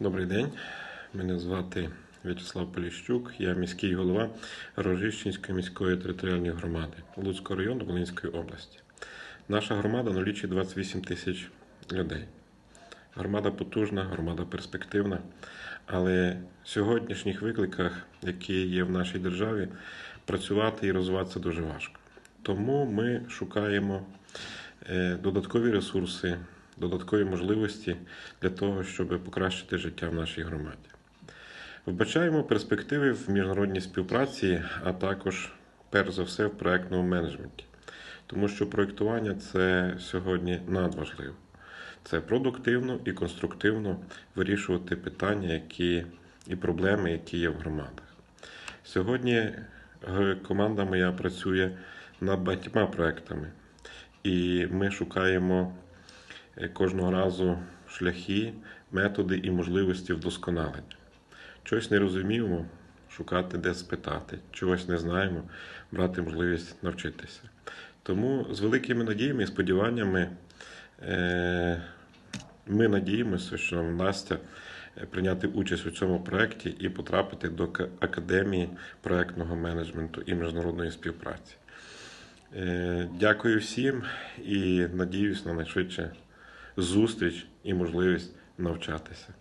Добрий день. Мене звати В'ячеслав Поліщук, я міський голова Рожищенської міської територіальної громади Луцького району Волинської області. Наша громада налічує 28 тисяч людей. Громада потужна, громада перспективна, але в сьогоднішніх викликах, які є в нашій державі, працювати і розвиватися дуже важко. Тому ми шукаємо е, додаткові ресурси, додаткові можливості для того, щоб покращити життя в нашій громаді. Вбачаємо перспективи в міжнародній співпраці, а також, перш за все, в проектному менеджменті. Тому що проєктування це сьогодні надважливо. Це продуктивно і конструктивно вирішувати питання, які і проблеми, які є в громадах. Сьогодні е, команда моя працює над багатьма проектами, і ми шукаємо кожного разу шляхи, методи і можливості вдосконалення. Чогось не розуміємо, шукати де спитати, чогось не знаємо, брати можливість навчитися. Тому з великими надіями і сподіваннями е, ми надіємося, що нам вдасться е, прийняти участь у цьому проєкті і потрапити до Академії проєктного менеджменту і міжнародної співпраці. Е, Дякую всім і надіюсь на найшвидше зустріч і можливість навчатися.